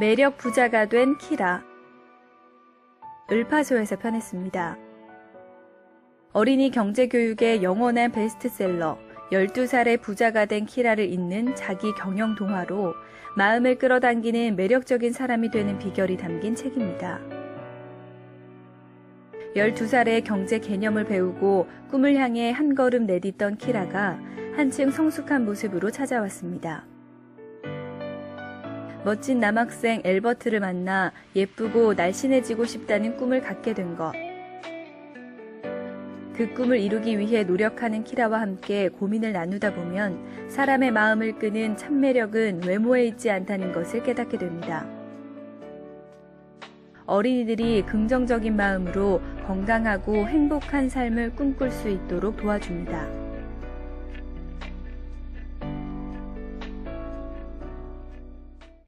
매력 부자가 된 키라. 을파소에서 편했습니다. 어린이 경제교육의 영원한 베스트셀러 12살의 부자가 된 키라를 잇는 자기 경영 동화로 마음을 끌어당기는 매력적인 사람이 되는 비결이 담긴 책입니다. 12살의 경제 개념을 배우고 꿈을 향해 한 걸음 내딛던 키라가 한층 성숙한 모습으로 찾아왔습니다. 멋진 남학생 엘버트를 만나 예쁘고 날씬해지고 싶다는 꿈을 갖게 된 것. 그 꿈을 이루기 위해 노력하는 키라와 함께 고민을 나누다 보면 사람의 마음을 끄는 참 매력은 외모에 있지 않다는 것을 깨닫게 됩니다. 어린이들이 긍정적인 마음으로 건강하고 행복한 삶을 꿈꿀 수 있도록 도와줍니다.